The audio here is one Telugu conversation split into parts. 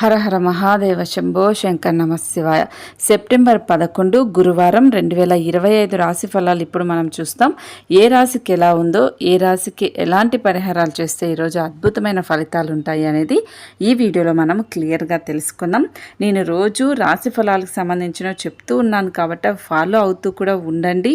హర హర మహాదేవ శంభో శంకర్ నమశివాయ. సెప్టెంబర్ పదకొండు గురువారం రెండు వేల ఇరవై ఐదు రాశి ఫలాలు ఇప్పుడు మనం చూస్తాం. ఏ రాశికి ఎలా ఉందో ఏ రాశికి ఎలాంటి పరిహారాలు చేస్తే ఈరోజు అద్భుతమైన ఫలితాలు ఉంటాయి అనేది ఈ వీడియోలో మనం క్లియర్గా తెలుసుకుందాం. నేను రోజు రాశి ఫలాలకు సంబంధించిన చెప్తూ ఉన్నాను కాబట్టి ఫాలో అవుతూ కూడా ఉండండి.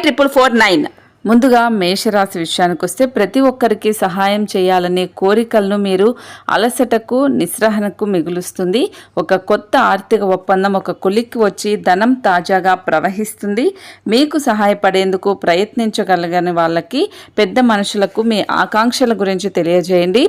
triple four nine ముందుగా మేషరాశి విషయానికి వస్తే ప్రతి ఒక్కరికి సహాయం చేయాలనే కోరికలను మీరు అలసటకు నిస్రహణకు మిగులుస్తుంది. ఒక కొత్త ఆర్థిక ఒప్పందం ఒక కొలిక్కి వచ్చి ధనం తాజాగా ప్రవహిస్తుంది. మీకు సహాయపడేందుకు ప్రయత్నించగలగని వాళ్ళకి పెద్ద మనుషులకు మీ ఆకాంక్షల గురించి తెలియజేయండి.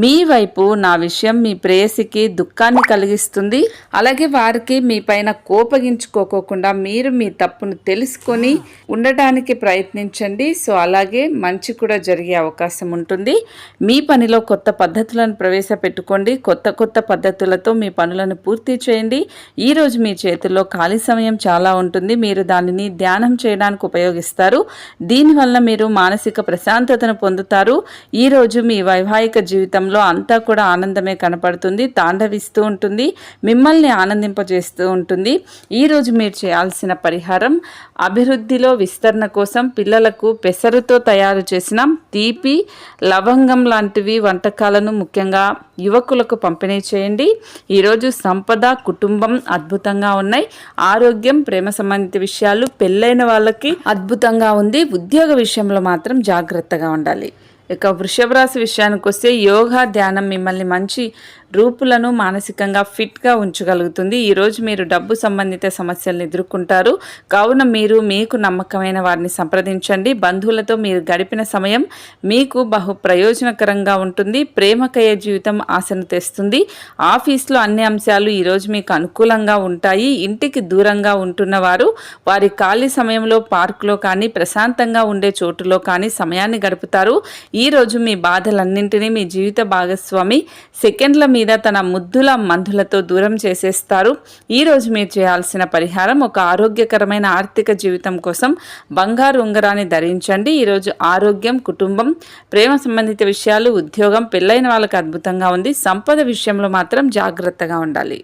మీ వైపు నా విషయం మీ ప్రేయసికి దుఃఖాన్ని కలిగిస్తుంది. అలాగే వారికి మీ పైన కోపగించుకోకోకుండా మీరు మీ తప్పును తెలుసుకొని ఉండటానికి ప్రయత్నించండి. సో అలాగే మంచి కూడా జరిగే అవకాశం ఉంటుంది. మీ పనిలో కొత్త పద్ధతులను ప్రవేశపెట్టుకోండి. కొత్త కొత్త పద్ధతులతో మీ పనులను పూర్తి చేయండి. ఈరోజు మీ చేతుల్లో ఖాళీ సమయం చాలా ఉంటుంది. మీరు దానిని ధ్యానం చేయడానికి ఉపయోగిస్తారు. దీనివల్ల మీరు మానసిక ప్రశాంతతను పొందుతారు. ఈరోజు మీ వైవాహిక జీవితంలో అంతా కూడా ఆనందమే కనపడుతుంది. తాండవిస్తూ ఉంటుంది. మిమ్మల్ని ఆనందింపజేస్తూ ఉంటుంది. ఈరోజు మీరు చేయాల్సిన పరిహారం అభివృద్ధిలో విస్తరణ కోసం పిల్లలకు పెసరుతో తయారు చేసిన తీపి లవంగం లాంటివి వంటకాలను ముఖ్యంగా యువకులకు పంపిణీ చేయండి. ఈరోజు సంపద కుటుంబం అద్భుతంగా ఉన్నాయి. ఆరోగ్యం ప్రేమ సంబంధిత విషయాలు పెళ్ళైన వాళ్ళకి అద్భుతంగా ఉంది. ఉద్యోగ విషయంలో మాత్రం జాగ్రత్తగా ఉండాలి. ఇక వృషభ రాశి విషయానికి వస్తే యోగా ధ్యానం మిమ్మల్ని మంచి రూపులను మానసికంగా ఫిట్గా ఉంచగలుగుతుంది. ఈరోజు మీరు డబ్బు సంబంధిత సమస్యలను ఎదుర్కొంటారు. కావున మీరు మీకు నమ్మకమైన వారిని సంప్రదించండి. బంధువులతో మీరు గడిపిన సమయం మీకు బహు ప్రయోజనకరంగా ఉంటుంది. ప్రేమకయ జీవితం ఆశను తెస్తుంది. ఆఫీస్లో అన్ని అంశాలు ఈరోజు మీకు అనుకూలంగా ఉంటాయి. ఇంటికి దూరంగా ఉంటున్న వారు వారి ఖాళీ సమయంలో పార్కులో కానీ ప్రశాంతంగా ఉండే చోటులో కానీ సమయాన్ని గడుపుతారు. ఈరోజు మీ బాధలన్నింటినీ మీ జీవిత భాగస్వామి సెకండ్ల మీ మీద తన ముద్దుల మందులతో దూరం చేసేస్తారు. ఈరోజు మీరు చేయాల్సిన పరిహారం ఒక ఆరోగ్యకరమైన ఆర్థిక జీవితం కోసం బంగారు ఉంగరాన్ని ధరించండి. ఈరోజు ఆరోగ్యం కుటుంబం ప్రేమ సంబంధిత విషయాలు ఉద్యోగం పెళ్ళైన వాళ్ళకి అద్భుతంగా ఉంది. సంపద విషయంలో మాత్రం జాగ్రత్తగా ఉండాలి.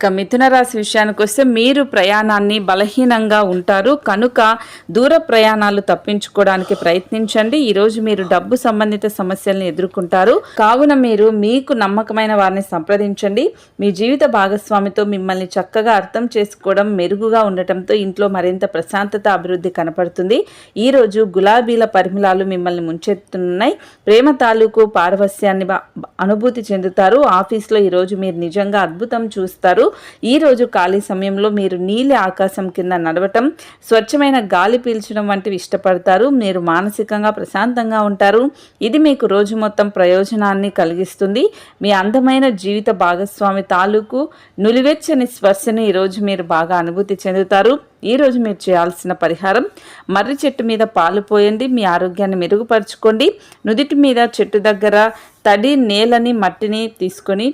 ఇక మిథున రాశి విషయానికి వస్తే మీరు ప్రయాణాన్ని బలహీనంగా ఉంటారు. కనుక దూర ప్రయాణాలు తప్పించుకోవడానికి ప్రయత్నించండి. ఈరోజు మీరు డబ్బు సంబంధిత సమస్యలను ఎదుర్కొంటారు. కావున మీరు మీకు నమ్మకమైన వారిని సంప్రదించండి. మీ జీవిత భాగస్వామితో మిమ్మల్ని చక్కగా అర్థం చేసుకోవడం మెరుగుగా ఉండటంతో ఇంట్లో మరింత ప్రశాంతత అభివృద్ధి కనపడుతుంది. ఈరోజు గులాబీల పరిమళాలు మిమ్మల్ని ముంచెత్తున్నాయి ప్రేమ తాలూకు పారవస్యాన్ని అనుభూతి చెందుతారు. ఆఫీస్లో ఈరోజు మీరు నిజంగా అద్భుతం చూస్తారు. ఈ రోజు ఖాళీ సమయంలో మీరు నీలి ఆకాశం కింద నడవటం స్వచ్ఛమైన గాలి పీల్చడం వంటివి ఇష్టపడతారు. మీరు మానసికంగా ప్రశాంతంగా ఉంటారు. ఇది మీకు రోజు మొత్తం ప్రయోజనాన్ని కలిగిస్తుంది. మీ అందమైన జీవిత భాగస్వామి తాలూకు నులివెచ్చని స్పర్శని ఈరోజు మీరు బాగా అనుభూతి చెందుతారు. ఈ రోజు మీరు చేయాల్సిన పరిహారం మర్రి చెట్టు మీద పాలు పోయండి మీ ఆరోగ్యాన్ని మెరుగుపరచుకోండి. నుదిటి మీద చెట్టు దగ్గర తడి నేలని మట్టిని తీసుకొని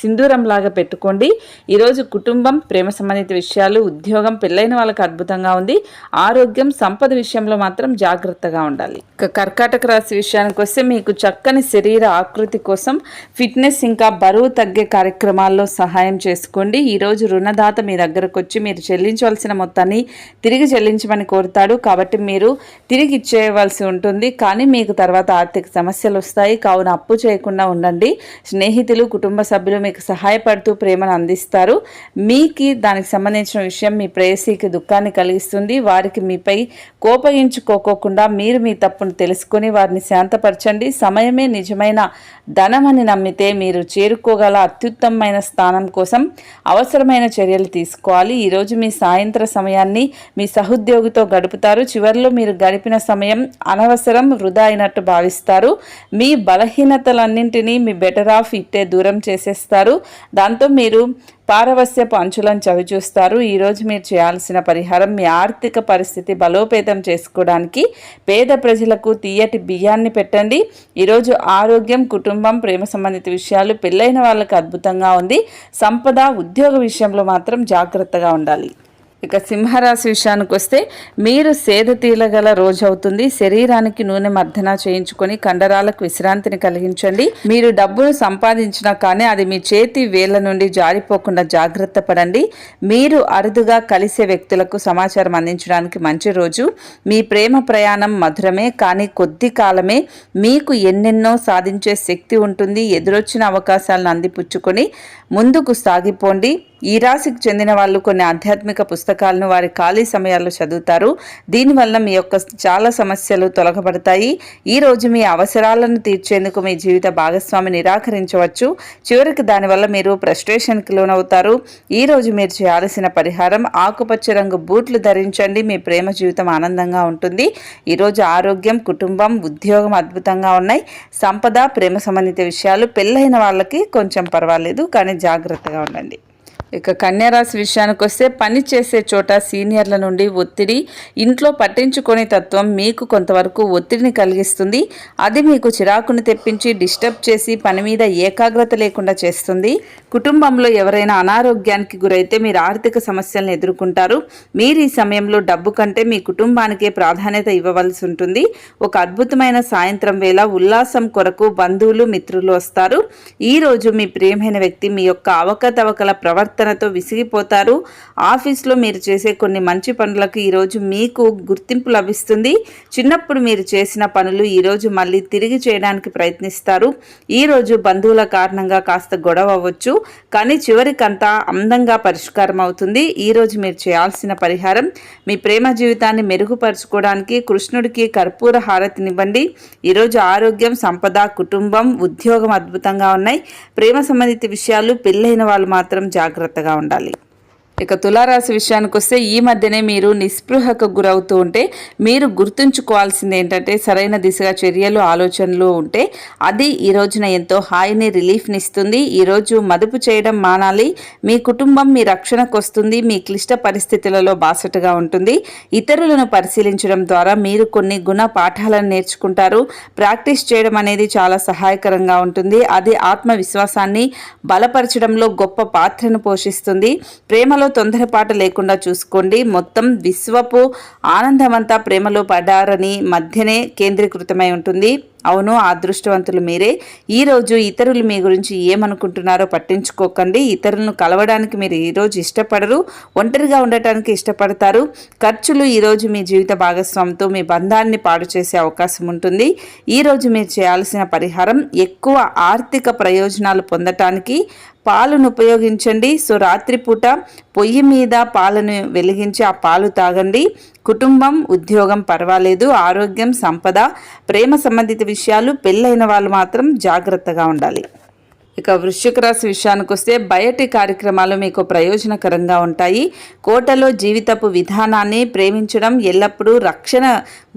సింధూరంలాగా పెట్టుకోండి. ఈరోజు కుటుంబం ప్రేమ సంబంధిత విషయాలు ఉద్యోగం పెళ్ళైన వాళ్ళకి అద్భుతంగా ఉంది. ఆరోగ్యం సంపద విషయంలో మాత్రం జాగ్రత్తగా ఉండాలి. ఇక కర్కాటక రాశి విషయానికి వస్తే మీకు చక్కని శరీర ఆకృతి కోసం ఫిట్నెస్ ఇంకా బరువు తగ్గే కార్యక్రమాల్లో సహాయం చేసుకోండి. ఈరోజు రుణదాత మీ దగ్గరకు వచ్చి మీరు చెల్లించవలసిన మొత్తాన్ని తిరిగి చెల్లించమని కోరుతాడు. కాబట్టి మీరు తిరిగి ఇచ్చేయవలసి ఉంటుంది. కానీ మీకు తర్వాత ఆర్థిక సమస్యలు వస్తాయి. కావున అప్పు చేయకుండా ఉండండి. స్నేహితులు కుటుంబ సభ్యులు మీకు సహాయపడుతూ ప్రేమను అందిస్తారు. మీకి దానికి సంబంధించిన విషయం మీ ప్రేయసీకి దుఃఖాన్ని కలిగిస్తుంది. వారికి మీపై కోపగించుకోకోకుండా మీరు మీ తప్పును తెలుసుకొని వారిని శాంతపరచండి. సమయమే నిజమైన ధనమని నమ్మితే మీరు చేరుకోగల అత్యుత్తమమైన స్థానం కోసం అవసరమైన చర్యలు తీసుకోవాలి. ఈరోజు మీ సాయంత్ర సమయాన్ని మీ సహోద్యోగితో గడుపుతారు. చివరిలో మీరు గడిపిన సమయం అనవసరం వృధా అయినట్టు భావిస్తారు. మీ బలహీనతలన్నింటినీ మీ బెటర్ ఆఫ్ ఇట్టే దూరం చేసేస్తారు. ఇస్తారు దాంతో మీరు పారవస్యపు అంచులను చవిచూస్తారు. ఈరోజు మీరు చేయాల్సిన పరిహారం మీ ఆర్థిక పరిస్థితి బలోపేతం చేసుకోవడానికి పేద ప్రజలకు తీయటి బియ్యాన్ని పెట్టండి. ఈరోజు ఆరోగ్యం కుటుంబం ప్రేమ సంబంధిత విషయాలు పెళ్ళైన వాళ్ళకి అద్భుతంగా ఉంది. సంపద ఉద్యోగ విషయంలో మాత్రం జాగ్రత్తగా ఉండాలి. ఇక సింహరాశి విషయానికి వస్తే మీరు సేద తీలగల రోజు అవుతుంది. శరీరానికి నూనె మర్దన చేయించుకొని కండరాలకు విశ్రాంతిని కలిగించండి. మీరు డబ్బును సంపాదించినా కానీ అది మీ చేతి వేళ్ళ నుండి జారిపోకుండా జాగ్రత్త పడండి. మీరు అరుదుగా కలిసే వ్యక్తులకు సమాచారం అందించడానికి మంచి రోజు. మీ ప్రేమ ప్రయాణం మధురమే కానీ కొద్ది కాలమే మీకు ఎన్నెన్నో సాధించే శక్తి ఉంటుంది. ఎదురొచ్చిన అవకాశాలను అందిపుచ్చుకొని ముందుకు సాగిపోండి. ఈ రాశికి చెందిన వాళ్ళు కొన్ని ఆధ్యాత్మిక పుస్తకాలు పుస్తకాలను వారి ఖాళీ సమయాల్లో చదువుతారు. దీనివల్ల మీ యొక్క చాలా సమస్యలు తొలగబడతాయి. ఈ రోజు మీ అవసరాలను తీర్చేందుకు మీ జీవిత భాగస్వామి నిరాకరించవచ్చు. చివరికి దానివల్ల మీరు ఫ్రస్ట్రేషన్కి లోనవుతారు. ఈ రోజు మీరు చేయాల్సిన పరిహారం ఆకుపచ్చ రంగు బూట్లు ధరించండి. మీ ప్రేమ జీవితం ఆనందంగా ఉంటుంది. ఈరోజు ఆరోగ్యం కుటుంబం ఉద్యోగం అద్భుతంగా ఉన్నాయి. సంపద ప్రేమ సంబంధిత విషయాలు పెళ్ళైన వాళ్ళకి కొంచెం పర్వాలేదు కానీ జాగ్రత్తగా ఉండండి. ఇక కన్యారాశి విషయానికి వస్తే పని చేసే చోట సీనియర్ల నుండి ఒత్తిడి ఇంట్లో పట్టించుకునే తత్వం మీకు కొంతవరకు ఒత్తిడిని కలిగిస్తుంది. అది మీకు చిరాకును తెప్పించి డిస్టర్బ్ చేసి పని మీద ఏకాగ్రత లేకుండా చేస్తుంది. కుటుంబంలో ఎవరైనా అనారోగ్యానికి గురైతే మీరు ఆర్థిక సమస్యలను ఎదుర్కొంటారు. మీరు ఈ సమయంలో డబ్బు కంటే మీ కుటుంబానికే ప్రాధాన్యత ఇవ్వవలసి ఉంటుంది. ఒక అద్భుతమైన సాయంత్రం వేళ ఉల్లాసం కొరకు బంధువులు మిత్రులు వస్తారు. ఈ రోజు మీ ప్రియమైన వ్యక్తి మీ యొక్క అవకతవకల ప్రవర్తన ప్రవర్తనతో విసిగిపోతారు. ఆఫీస్లో మీరు చేసే కొన్ని మంచి పనులకు ఈరోజు మీకు గుర్తింపు లభిస్తుంది. చిన్నప్పుడు మీరు చేసిన పనులు ఈరోజు మళ్ళీ తిరిగి చేయడానికి ప్రయత్నిస్తారు. ఈరోజు బంధువుల కారణంగా కాస్త గొడవ అవ్వచ్చు. కానీ చివరికంతా అందంగా పరిష్కారం అవుతుంది. ఈరోజు మీరు చేయాల్సిన పరిహారం మీ ప్రేమ జీవితాన్ని మెరుగుపరుచుకోవడానికి కృష్ణుడికి కర్పూర హారతినివ్వండి. ఈరోజు ఆరోగ్యం సంపద కుటుంబం ఉద్యోగం అద్భుతంగా ఉన్నాయి. ప్రేమ సంబంధిత విషయాలు పెళ్ళైన వాళ్ళు మాత్రం జాగ్రత్తగా ఉండాలి. ఇక తులారాశి విషయానికి వస్తే ఈ మధ్యనే మీరు నిస్పృహకు గురవుతూ ఉంటే మీరు గుర్తుంచుకోవాల్సింది ఏంటంటే సరైన దిశగా చర్యలు ఆలోచనలు ఉంటే అది ఈ రోజున ఎంతో హాయిని రిలీఫ్ని ఇస్తుంది. ఈరోజు మదుపు చేయడం మానాలి. మీ కుటుంబం మీ రక్షణకు వస్తుంది. మీ క్లిష్ట పరిస్థితులలో బాసటగా ఉంటుంది. ఇతరులను పరిశీలించడం ద్వారా మీరు కొన్ని గుణ పాఠాలను నేర్చుకుంటారు. ప్రాక్టీస్ చేయడం అనేది చాలా సహాయకరంగా ఉంటుంది. అది ఆత్మవిశ్వాసాన్ని బలపరచడంలో గొప్ప పాత్రను పోషిస్తుంది. ప్రేమలో తొందరపాటు లేకుండా చూసుకోండి. మొత్తం విశ్వపు ఆనందమంతా ప్రేమలో పడ్డారని మధ్యనే కేంద్రీకృతమై ఉంటుంది. అవును అదృష్టవంతులు మీరే. ఈరోజు ఇతరులు మీ గురించి ఏమనుకుంటున్నారో పట్టించుకోకండి. ఇతరులను కలవడానికి మీరు ఈరోజు ఇష్టపడరు ఒంటరిగా ఉండటానికి ఇష్టపడతారు. ఖర్చులు ఈరోజు మీ జీవిత భాగస్వామితో మీ బంధాన్ని పాడు చేసే అవకాశం ఉంటుంది. ఈరోజు మీరు చేయాల్సిన పరిహారం ఎక్కువ ఆర్థిక ప్రయోజనాలు పొందటానికి పాలును ఉపయోగించండి. సో రాత్రిపూట పొయ్యి మీద పాలను వెలిగించి ఆ పాలు తాగండి. కుటుంబం ఉద్యోగం పర్వాలేదు ఆరోగ్యం సంపద ప్రేమ సంబంధిత విషయాలు పెళ్ళైన వాళ్ళు మాత్రం జాగ్రత్తగా ఉండాలి. ఇక వృశ్చిక రాశి విషయానికి వస్తే బయటి కార్యక్రమాలు మీకు ప్రయోజనకరంగా ఉంటాయి. కోటలో జీవితపు విధానాన్ని ప్రేమించడం ఎల్లప్పుడూ రక్షణ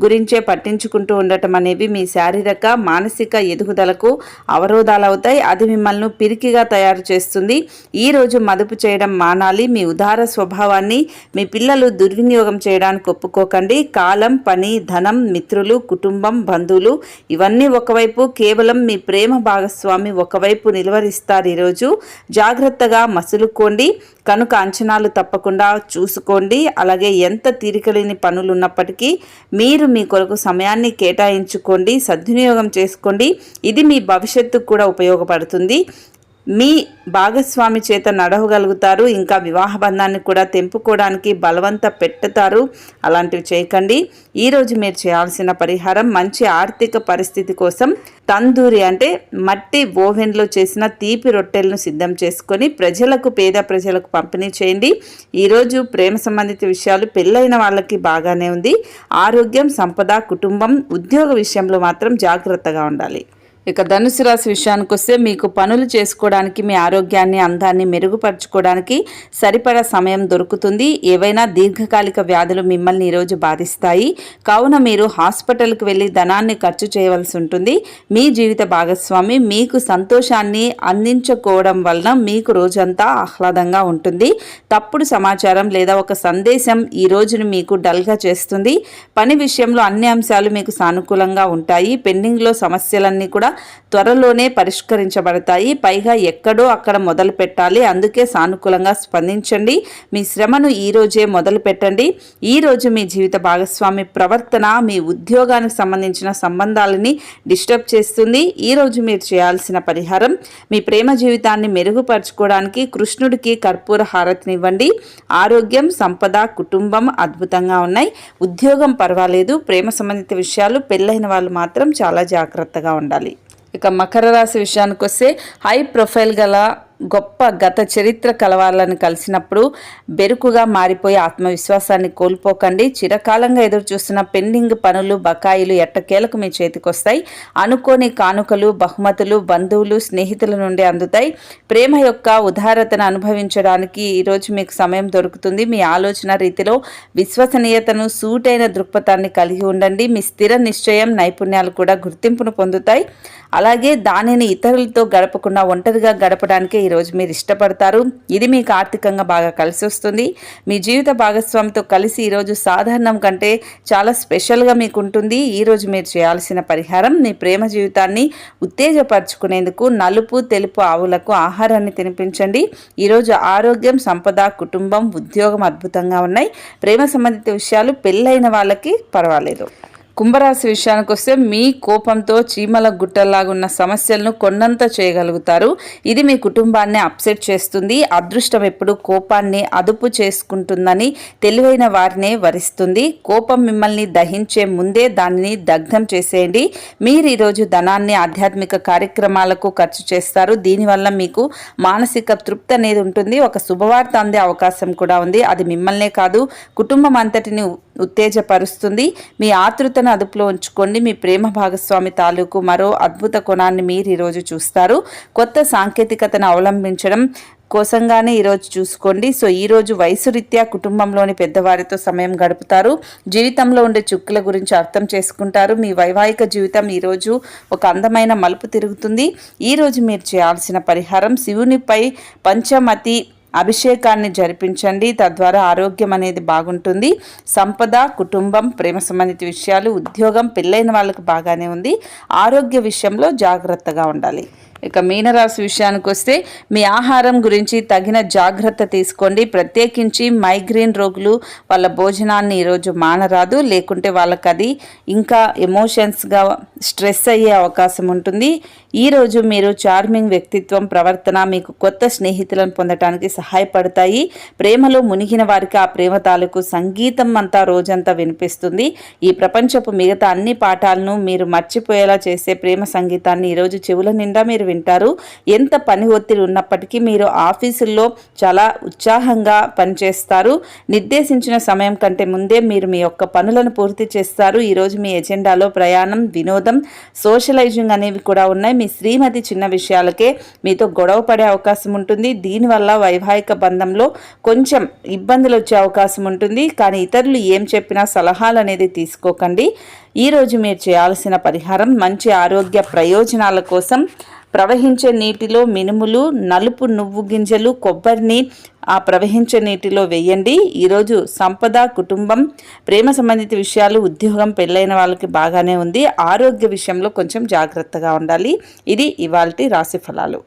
గురించే పట్టించుకుంటూ ఉండటం అనేవి మీ శారీరక మానసిక ఎదుగుదలకు అవరోధాలు అవుతాయి అది మిమ్మల్ని పిరికిగా తయారు చేస్తుంది. ఈ రోజు మదుపు చేయడం మానాలి. మీ ఉదార స్వభావాన్ని మీ పిల్లలు దుర్వినియోగం చేయడానికి ఒప్పుకోకండి. కాలం పని ధనం మిత్రులు కుటుంబం బంధువులు ఇవన్నీ ఒకవైపు కేవలం మీ ప్రేమ భాగస్వామి ఒకవైపు నిలువరిస్తారు ఈరోజు. జాగ్రత్తగా మసులుకోండి. కనుక అంచనాలు తప్పకుండా చూసుకోండి. అలాగే ఎంత తీరికలేని పనులు ఉన్నప్పటికీ మీరు మీ కొరకు సమయాన్ని కేటాయించుకోండి. సద్వినియోగం చేసుకోండి. ఇది మీ భవిష్యత్తుకు కూడా ఉపయోగపడుతుంది. మీ భాగస్వామి చేత నడవగలుగుతారు. ఇంకా వివాహ బంధాన్ని కూడా తెంపుకోవడానికి బలవంత పెట్టుతారు. అలాంటివి చేయకండి. ఈరోజు మీరు చేయాల్సిన పరిహారం మంచి ఆర్థిక పరిస్థితి కోసం తందూరి అంటే మట్టి ఓవెన్లో చేసిన తీపి రొట్టెలను సిద్ధం చేసుకొని ప్రజలకు పేద ప్రజలకు పంపిణీ చేయండి. ఈరోజు ప్రేమ సంబంధిత విషయాలు పెళ్ళైన వాళ్ళకి బాగానే ఉంది. ఆరోగ్యం సంపద కుటుంబం ఉద్యోగ విషయంలో మాత్రం జాగ్రత్తగా ఉండాలి. ఇక ధనుసు రాశి విషయానికి వస్తే మీకు పనులు చేసుకోవడానికి మీ ఆరోగ్యాన్ని అందాన్ని మెరుగుపరచుకోవడానికి సరిపడా సమయం దొరుకుతుంది. ఏవైనా దీర్ఘకాలిక వ్యాధులు మిమ్మల్ని ఈరోజు బాధిస్తాయి. కావున మీరు హాస్పిటల్కి వెళ్ళి ధనాన్ని ఖర్చు చేయవలసి ఉంటుంది. మీ జీవిత భాగస్వామి మీకు సంతోషాన్ని అందించుకోవడం వలన మీకు రోజంతా ఆహ్లాదంగా ఉంటుంది. తప్పుడు సమాచారం లేదా ఒక సందేశం ఈ రోజును మీకు డల్గా చేస్తుంది. పని విషయంలో అన్ని అంశాలు మీకు సానుకూలంగా ఉంటాయి. పెండింగ్లో సమస్యలన్నీ కూడా త్వరలోనే పరిష్కరించబడతాయి. పైగా ఎక్కడో అక్కడ మొదలు పెట్టాలి. అందుకే సానుకూలంగా స్పందించండి. మీ శ్రమను ఈ రోజే మొదలు పెట్టండి. ఈ రోజు మీ జీవిత భాగస్వామి ప్రవర్తన మీ ఉద్యోగానికి సంబంధించిన సంబంధాలని డిస్టర్బ్ చేస్తుంది. ఈ రోజు మీరు చేయాల్సిన పరిహారం మీ ప్రేమ జీవితాన్ని మెరుగుపరచుకోవడానికి కృష్ణుడికి కర్పూర హారతినివ్వండి ఆరోగ్యం సంపద కుటుంబం అద్భుతంగా ఉన్నాయి. ఉద్యోగం పర్వాలేదు. ప్రేమ సంబంధిత విషయాలు పెళ్ళైన వాళ్ళు మాత్రం చాలా జాగ్రత్తగా ఉండాలి. ఇక మకర రాశి విషయానికి వస్తే హై ప్రొఫైల్ గల గొప్ప గత చరిత్ర కలవాలని కలిసినప్పుడు బెరుకుగా మారిపోయి ఆత్మవిశ్వాసాన్ని కోల్పోకండి. చిరకాలంగా ఎదురు చూస్తున్న పెండింగ్ పనులు బకాయిలు ఎట్టకేలకు మీ చేతికొస్తాయి. అనుకోని కానుకలు బహుమతులు బంధువులు స్నేహితుల నుండి అందుతాయి. ప్రేమ యొక్క ఉదారతను అనుభవించడానికి ఈరోజు మీకు సమయం దొరుకుతుంది. మీ ఆలోచన రీతిలో విశ్వసనీయతను సూటైన దృక్పథాన్ని కలిగి ఉండండి. మీ స్థిర నిశ్చయం నైపుణ్యాలు కూడా గుర్తింపును పొందుతాయి. అలాగే దానిని ఇతరులతో గడపకుండా ఒంటరిగా గడపడానికి ఈరోజు మీరు ఇష్టపడతారు. ఇది మీకు ఆర్థికంగా బాగా కలిసి వస్తుంది. మీ జీవిత భాగస్వామితో కలిసి ఈరోజు సాధారణం కంటే చాలా స్పెషల్గా మీకు ఉంటుంది ఈరోజు మీరు చేయాల్సిన పరిహారం మీ ప్రేమ జీవితాన్ని ఉత్తేజపరచుకునేందుకు నలుపు తెలుపు ఆవులకు ఆహారాన్ని తినిపించండి. ఈరోజు ఆరోగ్యం సంపద కుటుంబం ఉద్యోగం అద్భుతంగా ఉన్నాయి. ప్రేమ సంబంధిత విషయాలు పెళ్ళైన వాళ్ళకి పర్వాలేదు. కుంభరాశి విషయానికి వస్తే మీ కోపంతో చీమల గుట్టలాగా ఉన్న సమస్యలను కొన్నంత చేయగలుగుతారు. ఇది మీ కుటుంబాన్ని అప్సెట్ చేస్తుంది. అదృష్టం ఎప్పుడు కోపాన్ని అదుపు చేసుకుంటుందని తెలివైన వారినే వరిస్తుంది. కోపం మిమ్మల్ని దహించే ముందే దానిని దగ్ధం చేసేయండి. మీరు ఈరోజు ధనాన్ని ఆధ్యాత్మిక కార్యక్రమాలకు ఖర్చు చేస్తారు. దీనివల్ల మీకు మానసిక తృప్తి అనేది ఉంటుంది. ఒక శుభవార్త అందే అవకాశం కూడా ఉంది. అది మిమ్మల్నే కాదు కుటుంబం అంతటిని ఉత్తేజపరుస్తుంది. మీ ఆతృతను అదుపులో ఉంచుకోండి మీ ప్రేమ భాగస్వామి తాలూకు మరో అద్భుత కోణాన్ని మీరు ఈరోజు చూస్తారు. కొత్త సాంకేతికతను అవలంబించడం కోసంగానే ఈరోజు చూసుకోండి. సో ఈరోజు వయసు రీత్యా కుటుంబంలోని పెద్దవారితో సమయం గడుపుతారు. జీవితంలో ఉండే చుక్కుల గురించి అర్థం చేసుకుంటారు. మీ వైవాహిక జీవితం ఈరోజు ఒక అందమైన మలుపు తిరుగుతుంది. ఈరోజు మీరు చేయాల్సిన పరిహారం శివునిపై పంచమతి అభిషేకాన్ని జరిపించండి. తద్వారా ఆరోగ్యం అనేది బాగుంటుంది. సంపద కుటుంబం ప్రేమ సంబంధిత విషయాలు ఉద్యోగం పెళ్ళైన వాళ్ళకి బాగానే ఉంది. ఆరోగ్య విషయంలో జాగ్రత్తగా ఉండాలి. ఇక మీనరాశి విషయానికి వస్తే మీ ఆహారం గురించి తగిన జాగ్రత్త తీసుకోండి. ప్రత్యేకించి మైగ్రేన్ రోగులు వాళ్ళ భోజనాన్ని ఈరోజు మానరాదు. లేకుంటే వాళ్ళకి అది ఇంకా ఎమోషన్స్గా స్ట్రెస్ అయ్యే అవకాశం ఉంటుంది. ఈరోజు మీరు చార్మింగ్ వ్యక్తిత్వం ప్రవర్తన మీకు కొత్త స్నేహితులను పొందటానికి సహాయపడతాయి. ప్రేమలో మునిగిన వారికి ఆ ప్రేమ తాలూకు సంగీతం అంతా రోజంతా వినిపిస్తుంది. ఈ ప్రపంచపు మిగతా అన్ని పాఠాలను మీరు మర్చిపోయేలా చేసే ప్రేమ సంగీతాన్ని ఈరోజు చెవుల నిండా మీరు వింటారు. ఎంత పని ఒత్తిడి ఉన్నప్పటికీ మీరు ఆఫీసుల్లో చాలా ఉత్సాహంగా పనిచేస్తారు. నిర్దేశించిన సమయం కంటే ముందే మీరు మీ యొక్క పనులను పూర్తి చేస్తారు. ఈరోజు మీ ఎజెండాలో ప్రయాణం వినోదం సోషలైజింగ్ అనేవి కూడా ఉన్నాయి. మీ శ్రీమతి చిన్న విషయాలకే మీతో గొడవ పడే అవకాశం ఉంటుంది. దీనివల్ల వైవాహిక బంధంలో కొంచెం ఇబ్బందులు వచ్చే అవకాశం ఉంటుంది. కానీ ఇతరులు ఏం చెప్పినా సలహాలు అనేది తీసుకోకండి. ఈరోజు మీరు చేయాల్సిన పరిహారం మంచి ఆరోగ్య ప్రయోజనాల కోసం ప్రవహించే నీటిలో మినుములు నలుపు నువ్వు గింజలు కొబ్బరిని ఆ ప్రవహించే నీటిలో వేయండి. ఈరోజు సంపద కుటుంబం ప్రేమ సంబంధిత విషయాలు ఉద్యోగం పెళ్ళైన వాళ్ళకి బాగానే ఉంది. ఆరోగ్య విషయంలో కొంచెం జాగ్రత్తగా ఉండాలి. ఇది ఇవాల్టి రాశి ఫలాలు.